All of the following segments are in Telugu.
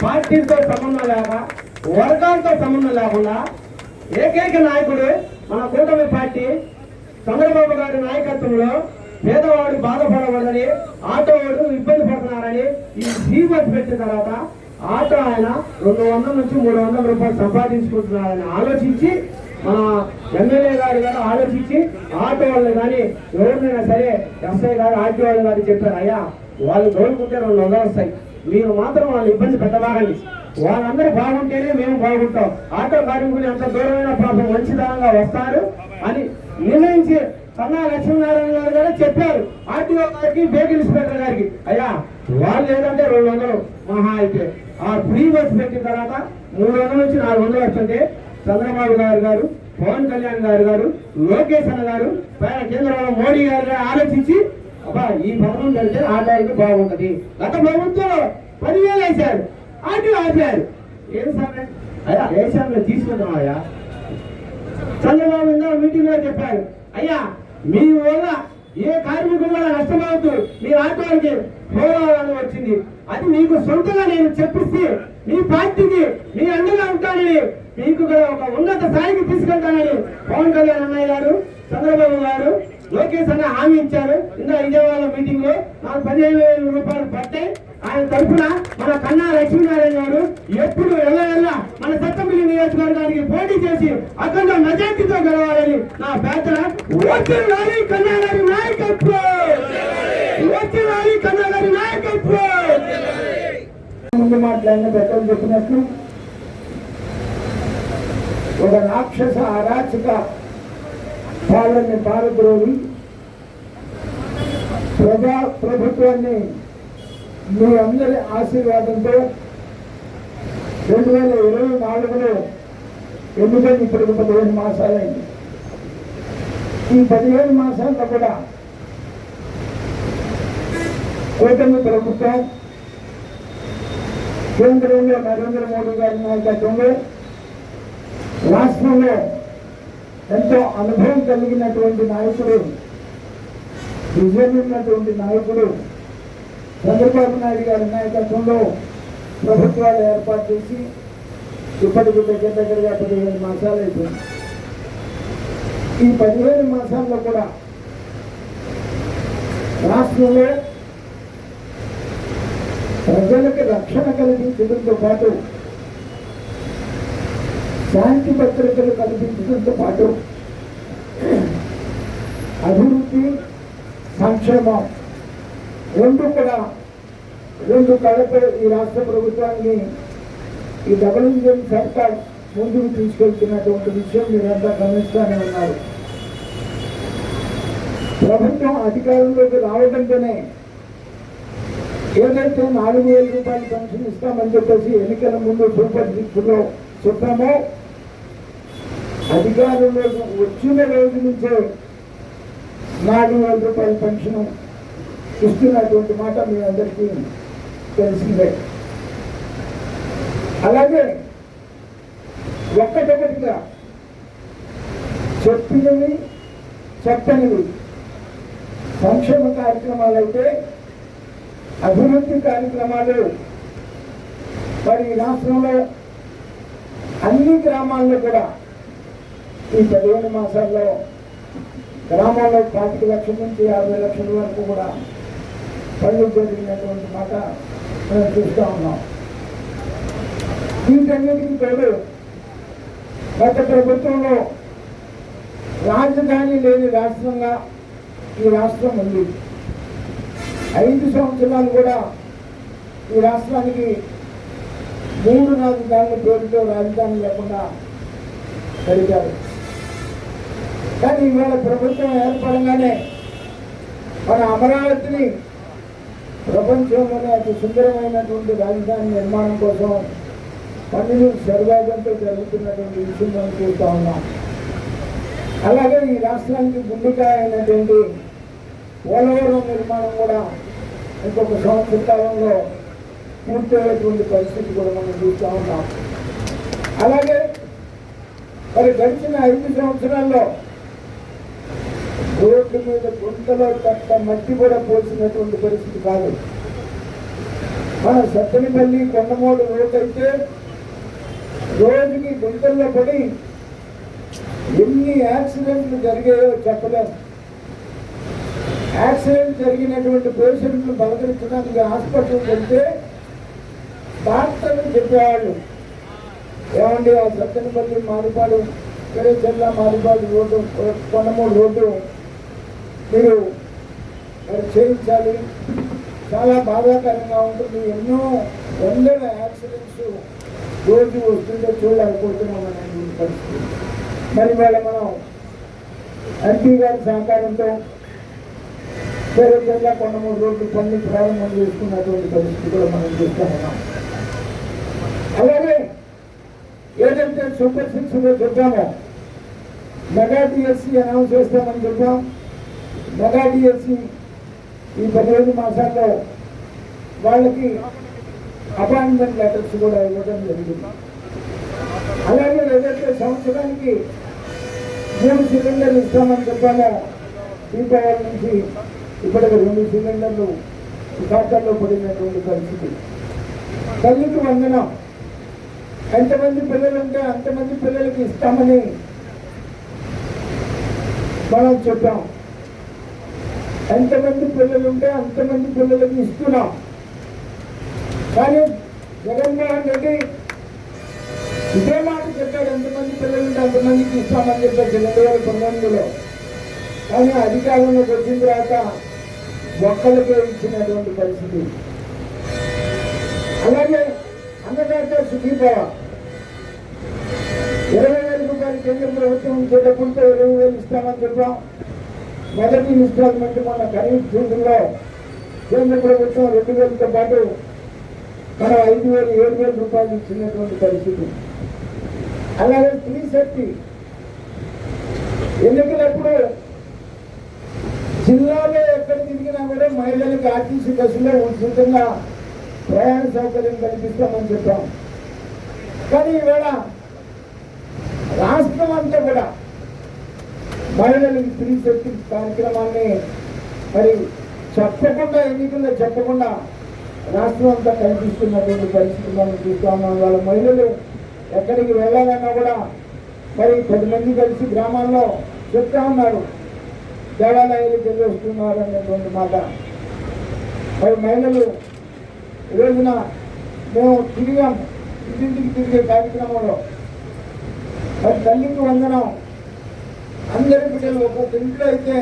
పార్టీలతో సంబంధం లేక వర్గాలతో సంబంధం లేకుండా ఏకైక నాయకుడు మన కూటమి పార్టీ. చంద్రబాబు గారి నాయకత్వంలో పేదవాడు బాధపడకూడదని ఆటో వాడు ఇబ్బంది పడుతున్నారని ఈ జీవస్ పెట్టిన తర్వాత ఆటో ఆయన రెండు వందల నుంచి మూడు వందల రూపాయలు సంపాదించుకుంటున్నారని ఆలోచించి మన ఎమ్మెల్యే గారు గారు ఆలోచించి ఆటో వాళ్ళు కానీ ఎవరినైనా సరే ఎస్ఐ గారు ఆర్టీ వాళ్ళు గారు చెప్పారు అయ్యా వాళ్ళు కోరుకుంటే రెండు వందలు వస్తాయి. మీరు మాత్రం వాళ్ళు ఇబ్బంది పెట్టబాగండి వాళ్ళందరూ బాగుంటేనే మేము బాగుంటాం. ఆటో కార్మికులు ఎంత దూరమైన పాపం మంచిదనంగా వస్తారు అని నిర్ణయించి కన్నా లక్ష్మీనారాయణ గారు కూడా చెప్పారు. ఆర్టీఓ గారికి బేక్ ఇన్స్పెక్టర్ గారికి. అయ్యా వాళ్ళు లేదంటే రెండు వందలు మహా అయితే. ఆ ఫ్రీ బస్ పెట్టిన తర్వాత మూడు వందల నుంచి నాలుగు వందలు వస్తుంటే చంద్రబాబు గారు గారు పవన్ కళ్యాణ్ గారు గారు లోకేష్ అన్న గారు కేంద్ర కేంద్రంలో మోడీ గారు ఆలోచించి అబ్బా ఈ భవనం కలిస్తే ఆటోకి బాగుంటది. గత ప్రభుత్వం పదివేలు వేశారు. ఆటో ఆపారు. ఏం సార్ అయ్యా దేశంలో తీసుకుందాం అయ్యా చంద్రబాబు ఇందా మీటింగ్లో చెప్పారు. అయ్యా మీ వల్ల ఏ కార్మికుడు వల్ల నష్టమవుతూ మీ ఆటోకి పోరాడాలని వచ్చింది. అది మీకు సొంతంగా నేను చెప్పిస్తే మీ పార్టీకి మీ అండగా ఉంటానని మీకు కూడా ఒక ఉన్నత స్థాయికి తీసుకెళ్తానని పవన్ కళ్యాణ్ అన్నయ్య గారు చంద్రబాబు గారు లోకేష్ అన్న హామీ ఇచ్చారు. ఇందా విజయవాడ మీటింగ్లో నాకు పదిహేను వేల రూపాయలు పట్టాయి ఆయన తరఫున మన కన్నా లక్ష్మీనారాయణ గారు ఎప్పుడు ఎల్ల మన సత్తపల్లి నియోజకవర్గానికి పోటీ చేసి అఖండ మెజార్టీతో గెలవాలని నా పేదల వచ్చినాలి కన్నా గారి నాయకత్వం. వచ్చినాలి కన్నా గారి నాయకత్వం. ముందు మాట్లాడిన పెద్దలు చెప్పినట్లు ఒక రాక్షస అరాచక పాలన పారద్రోవి ప్రజా ప్రభుత్వాన్ని మీ అందరి ఆశీర్వాదంతో రెండు వేల ఇరవై నాలుగులో ఎన్నికలు ఇప్పుడు పదిహేను మాసాలైంది. ఈ పదిహేను మాసాల్లో కూడా కూటమి ప్రభుత్వం కేంద్రంలో నరేంద్ర మోడీ గారి నాయకత్వంలో రాష్ట్రంలో ఎంతో అనుభవం కలిగినటువంటి నాయకుడు విజయం ఉన్నటువంటి నాయకుడు చంద్రబాబు నాయుడు గారి నాయకత్వంలో ప్రభుత్వాలు ఏర్పాటు చేసి ఇప్పటికి దగ్గర దగ్గరగా పదిహేను మాసాలు అయిపోయింది. ఈ పదిహేను మాసాల్లో కూడా రాష్ట్రంలో ప్రజలకు రక్షణ కల్పించడంతో పాటు శాంతి భద్రతలు కల్పించడంతో పాటు అభివృద్ధి సంక్షేమం రెండు కూడా రెండు కళతో ఈ రాష్ట్ర ప్రభుత్వాన్ని ఈ డబుల్ ఇంజన్ సర్కార్ ముందుకు తీసుకెళ్తున్నటువంటి విషయం మీరంతా గమనిస్తూనే ఉన్నారు. ప్రభుత్వం అధికారంలోకి రావడంతోనే ఏదైతే నాలుగు వేల రూపాయలు పెన్షన్ ఇస్తామని చెప్పేసి ఎన్నికల ముందు సూపర్ సిక్స్లో చెప్పామో అధికారంలోకి వచ్చిన రోజు నుంచే నాలుగు వేల రూపాయల పెన్షన్ ఇస్తున్నటువంటి మాట మీ అందరికీ తెలిసిందే. అలాగే ఒక్కటొకటిగా చెప్పినవి చెప్పనివి. సంక్షేమ కార్యక్రమాలు అయితే అభివృద్ధి కార్యక్రమాలు. మరి రాష్ట్రంలో అన్ని గ్రామాల్లో కూడా ఈ పదిహేను మాసాల్లో గ్రామాల్లో పాతిక లక్షల నుంచి యాభై లక్షల వరకు కూడా పనులు జరిగినటువంటి మాట మనం చూస్తూ ఉన్నాం. వీటన్నిటికీ తోడు గత ప్రభుత్వంలో రాజధాని లేని రాష్ట్రంగా ఈ రాష్ట్రం ఉంది. ఐదు సంవత్సరాలు కూడా ఈ రాష్ట్రానికి మూడు రాజధానుల పేరుతో రాజధాని లేకుండా జరిగారు కానీ ఇవాళ ప్రభుత్వం ఏర్పడంగానే మన అమరావతిని ప్రపంచంలోనే అతి సుందరమైనటువంటి రాజధాని నిర్మాణం కోసం పనులు సర్వాగంతో జరుగుతున్నటువంటి విషయం మనం చూస్తూ ఉన్నాం. అలాగే ఈ రాష్ట్రానికి గుండెకాయ అయినటువంటి పోలవరం నిర్మాణం కూడా ఇంకొక సంవత్సర కాలంలో పూర్తయ్యేటువంటి పరిస్థితి కూడా మనం చూస్తూ ఉన్నాం. అలాగే మరి గడిచిన ఐదు సంవత్సరాల్లో రోడ్డు మీద గుంటలో తప్ప మట్టి కూడా పోసినటువంటి పరిస్థితి కాదు. మన సత్తెనపల్లి కొండమూడు రోడ్డు అయితే రోజుకి గుంటల్లో పడి ఎన్ని యాక్సిడెంట్లు జరిగాయో చెప్పలేము యాక్సిడెంట్ జరిగినటువంటి పేషెంట్లు బలకరించడానికి హాస్పిటల్కి వెళ్తే డాక్టర్లు చెప్పేవాళ్ళు ఏమండి ఆ సత్తెనపల్లి మారిపాడు జిల్లా మారిపాడు రోడ్డు కొండమూడు రోడ్డు మీరు చేయించాలి. చాలా బాధాకరంగా ఉంటుంది. ఎన్నో వందల యాక్సిడెంట్స్ రోజు వస్తుందో చూడలేకపోతున్నాం అనేటువంటి పరిస్థితి. మరి వేళ మనం ఎంపీ గారి సహకారంతో వేరే జిల్లా కొండమూడు రోడ్డు పనులు ప్రారంభం చేసుకున్నటువంటి పరిస్థితి కూడా మనం చూస్తామన్నాం అలాగే ఏదైతే సూపర్ సిక్స్లో చెప్పామో మెగా డిఎస్సి అనౌన్స్ చేస్తామని చెప్పాం. మెగా డిఎస్సి ఈ పదిహేను మాసాల్లో వాళ్ళకి అపాయింట్మెంట్ లెటర్స్ కూడా ఇవ్వడం జరిగింది. అలాగే ఏదైతే సంవత్సరానికి మూడు సిలిండర్లు ఇస్తామని చెప్పాలా దీపావళి నుంచి ఇప్పటికి రెండు సిలిండర్లు ఖాతాల్లో పడినటువంటి పరిస్థితి. తల్లికి వందనం. ఎంతమంది పిల్లలు ఉంటే అంతమంది పిల్లలకి ఇస్తామని మనం చెప్పాం. ఎంతమంది పిల్లలు ఉంటే అంతమంది పిల్లలకు ఇస్తున్నాం. కానీ జగన్మోహన్ రెడ్డి ఇదే మాట చెప్పాడు ఎంతమంది పిల్లలు ఉంటే అంతమందికి ఇస్తామని చెప్పాడు రెండు వేల పంతొమ్మిదిలో కానీ అధికారంలోకి వచ్చిన తర్వాత మొక్కలకే ఇచ్చినటువంటి పరిస్థితి. అలాగే అన్నదాత సుఖీభావ. ఇరవై వేల రూపాయలు కేంద్ర ప్రభుత్వం ఇచ్చేటప్పుడు ఇరవై వేలు ఇస్తామని చెప్పాం. మొదటి ఇన్స్టాల్మెంట్ మన ఖరీఫ్ సీజన్లో కేంద్ర ప్రభుత్వం రెండు వేలతో పాటు మన ఐదు వేలు ఏడు వేల రూపాయలు ఇచ్చినటువంటి పరిస్థితి. అలాగే స్త్రీ శక్తి. ఎన్నికలప్పుడు జిల్లాలో ఎక్కడ తిరిగినా కూడా మహిళలకు ఆర్టీసీ బస్సులో ఉచితంగా ప్రయాణ సౌకర్యం కల్పిస్తామని చెప్పాం. కానీ ఈవేళ రాష్ట్రం అంతా కూడా మహిళలు స్త్రీ శక్తి కార్యక్రమాన్ని మరి చెప్పకుండా ఎన్నికల్లో చెప్పకుండా రాష్ట్రం అంతా కనిపిస్తున్నటువంటి పరిస్థితి మనం చూస్తా ఉన్నాం వాళ్ళ మహిళలు ఎక్కడికి వెళ్ళాలన్నా కూడా మరి పది మంది కలిసి గ్రామాల్లో చెప్తా ఉన్నారు. దేవాలయాలకు వెళ్ళి వస్తున్నారు అనేటువంటి మాట. మరి మహిళలు ఈ రోజున మేము తిరిగాం. ఇంటింటికి తిరిగే కార్యక్రమంలో. మరి తల్లికి వందనం. అందరి పిల్లలు ఒక్కొక్క ఇంట్లో అయితే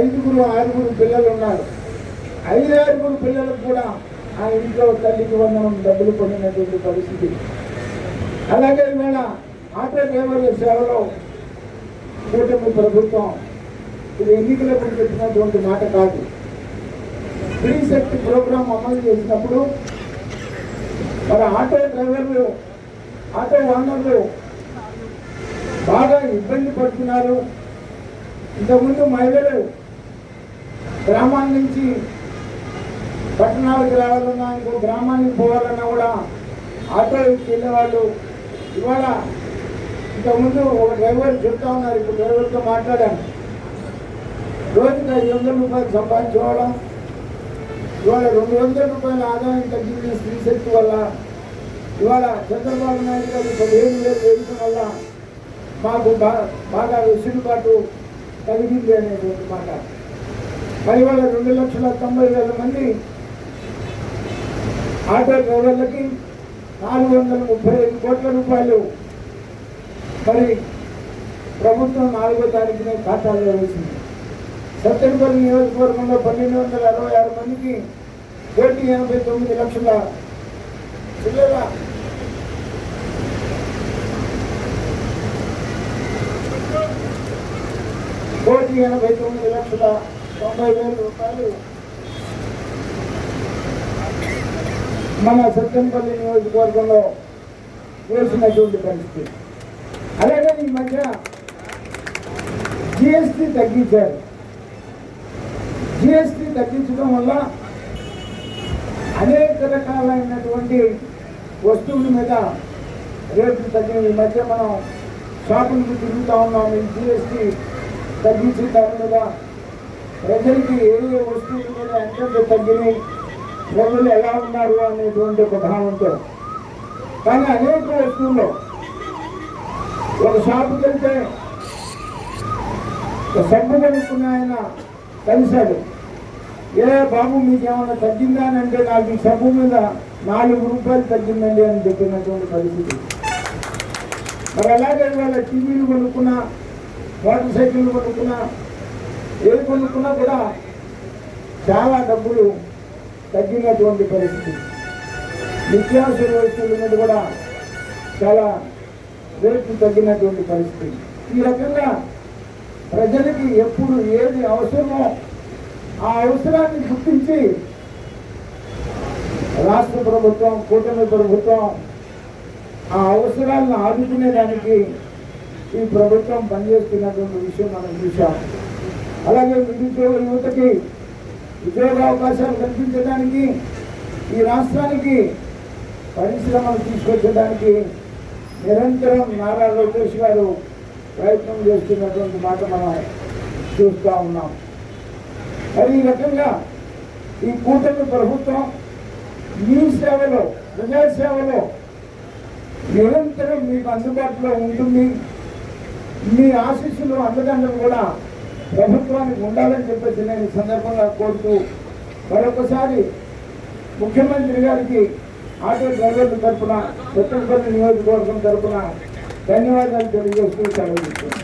ఐదుగురు ఆరుగురు పిల్లలు ఉన్నారు. ఐదు ఆరుగురు పిల్లలకు కూడా ఆ ఇంట్లో తల్లికి వందనం డబ్బులు పొందినటువంటి పరిస్థితి. అలాగే ఇవాళ ఆటో డ్రైవర్ల సేవలో కూటమి ప్రభుత్వం ఇది ఎన్నికలకు చెప్పినటువంటి మాట కాదు. స్త్రీ శక్తి ప్రోగ్రాం అమలు చేసినప్పుడు మరి ఆటో డ్రైవర్లు ఆటో ఓనర్లు బాగా ఇబ్బంది పడుతున్నారు. ఇంతకుముందు మహిళలు గ్రామాల నుంచి పట్టణాలకు రావాలన్నా ఇంకో గ్రామానికి పోవాలన్నా కూడా ఆటో వెళ్ళేవాళ్ళు. ఇవాళ ఇంతకుముందు ఒక డ్రైవర్ చెప్తా ఉన్నారు. ఇప్పుడు డ్రైవర్తో మాట్లాడాను. రోజుకి ఐదు వందల రూపాయలు సంపాదించుకోవడం ఇవాళ రెండు వందల రూపాయల ఆదాయం తగ్గించిన స్త్రీ శక్తి వల్ల. ఇవాళ చంద్రబాబు నాయుడు గారు పదిహేను వేలు వేయడం వల్ల మాకు బాగా వెసులుబాటు కలిగింది అనేటువంటి మాట. మరి వాళ్ళ రెండు లక్షల తొంభై వేల మంది ఆటో డ్రైవర్లకి నాలుగు వందల ముప్పై ఐదు కోట్ల రూపాయలు మరి ప్రభుత్వం నాలుగో తారీఖునే ఖాతాలో వేసింది. సత్తెనపల్లి నియోజకవర్గంలో పన్నెండు వందల అరవై ఆరు మందికి కోటి ఎనభై తొమ్మిది లక్షల చిల్లర కోటి ఎనభై తొమ్మిది లక్షల తొంభై వేల రూపాయలు మన సత్యంపల్లి నియోజకవర్గంలో వేసినటువంటి పరిస్థితి. అలాగే ఈ మధ్య జిఎస్టీ తగ్గించారు. జిఎస్టీ తగ్గించడం వల్ల అనేక రకాలైనటువంటి వస్తువుల మీద రేట్లు తగ్గిన ఈ మధ్య మనం షాపులకు తిరుగుతూ ఉన్నాం. ఈ జిఎస్టీ తగ్గించిన దాని మీద ప్రజలకి ఏ ఏ వస్తువుల మీద ఎంత తగ్గినాయి ప్రజలు ఎలా ఉన్నారు అనేటువంటి ఒక భావంతో. కానీ అనేక వస్తువుల్లో ఒక షాపుకి వెళ్తే ఒక సబ్బు కొనుక్కున్న ఆయన కలిశాడు. ఏ బాబు మీకేమైనా తగ్గిందా అని అంటే నాకు ఈ సబ్బు మీద నాలుగు రూపాయలు తగ్గిందండి అని చెప్పినటువంటి పరిస్థితి. మరి అలాగే వాళ్ళ టీవీలు కొనుక్కున్నా మోటార్ సైకిళ్ళు కొనుక్కున్నా ఏది కొనుక్కున్నా కూడా చాలా డబ్బులు తగ్గినటువంటి పరిస్థితి. నిత్యావసర వస్తువుల మీద కూడా చాలా రేట్లు తగ్గినటువంటి పరిస్థితి. ఈ రకంగా ప్రజలకి ఎప్పుడు ఏది అవసరమో ఆ అవసరాన్ని గుర్తించి రాష్ట్ర ప్రభుత్వం కూటమి ప్రభుత్వం ఆ అవసరాలను ఆదుకునేదానికి ఈ ప్రభుత్వం పనిచేస్తున్నటువంటి విషయం మనం చూసాం అలాగే నిరుద్యోగ యువతకి ఉద్యోగ అవకాశాలు కల్పించడానికి ఈ రాష్ట్రానికి పరిశ్రమలు తీసుకొచ్చడానికి నిరంతరం నారా లోకేష్ గారు ప్రయత్నం చేస్తున్నటువంటి మాట మనం చూస్తూ ఉన్నాం. మరి ఈ రకంగా ఈ కూటమి ప్రభుత్వం మీ సేవలో ప్రజాసేవలో నిరంతరం మీకు అందుబాటులో ఉంటుంది. మీ ఆశీస్సులు అండదండలు కూడా ప్రభుత్వానికి ఉండాలని చెప్పేసి నేను సందర్భంగా కోరుతూ మరొకసారి ముఖ్యమంత్రి గారికి ఆటో డ్రైవర్ల తరఫున కొత్తపల్లి నియోజకవర్గం తరఫున ధన్యవాదాలు తెలియజేస్తూ సెలవు ఇస్తున్నాను.